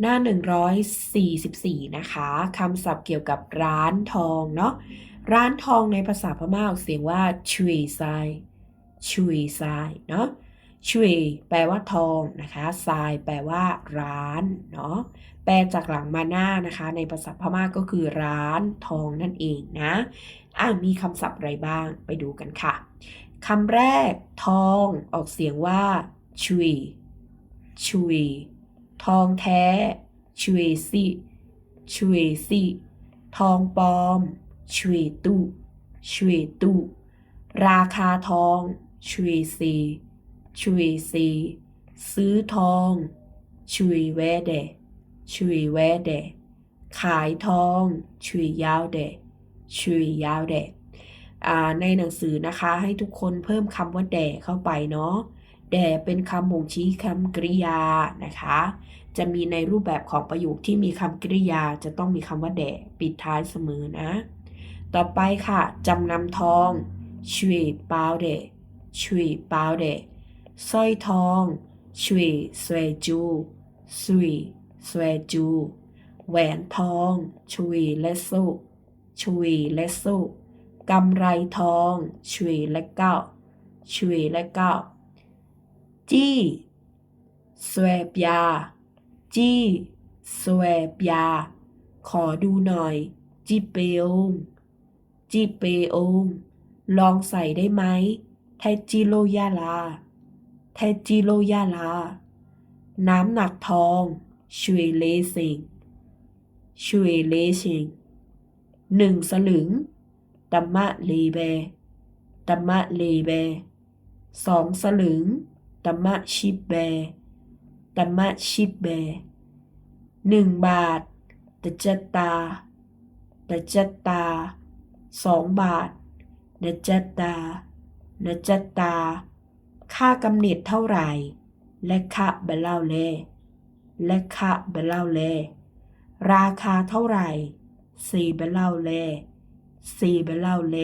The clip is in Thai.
หน้า 144 นะคะคำศัพท์เกี่ยวกับร้านทองเนาะร้านทองในภาษาพม่าออกเสียงว่าชุยไซชุยไซเนาะชุยแปลว่าทองนะคะไซแปลว่าร้านเนาะแปลจากหลังมาหน้านะคะ ในภาษาพม่าก็คือร้านทองนั่นเองนะอะมีคำศัพท์อะไรบ้างไปดูกันค่ะคำแรกทองออกเสียงว่าชุยชุย ทองแท้ชุยซิชุยซิทองปลอมชุยตุชุยตุราคาทองชุยซีชุยซีซื้อทองชุยเวเดชุยเวเดขายทองชุยยาวเดชุยยาวเดอในหนังสือนะคะให้ทุกคนเพิ่มคำว่าแดเข้าไปเนาะ แด่เป็นคำบ่งชี้คำกริยานะคะ จะมีในรูปแบบของประโยคที่มีคำกริยาจะต้องมีคำว่าแด่ปิดท้ายเสมอนะ ต่อไปค่ะจำนำทองชุยเปาเดชุยเปาเดสร้อยทองชุยสวยจูสุยสวยจูแหวนทองชุยเลสโซชุยเลสโซกำไรทองชุยและเก้าชุยและเก้า จี้สวบยา จี้สวบยา ขอดูหน่อยจีเปองจีเปองลองใส่ได้ไหมแทจิโลยาลาแทจิโลยาลา น้ำหนักทองช่วยเลสิงช่วยเลสิงหนึ่งสลึงตัมมะเลเบตัมมะเลเบสองสลึง ตมะชิบเบตมะชิบเบหนึ่งบาทตจตาตจตาสองบาทนจตานจตา ค่ากำเนิดเท่าไหร่ และค่าเบลเล่าเล และค่าเบลเล่าเล ราคาเท่าไหร่สี่เบลเล่าเลสี่เบลเล่าเล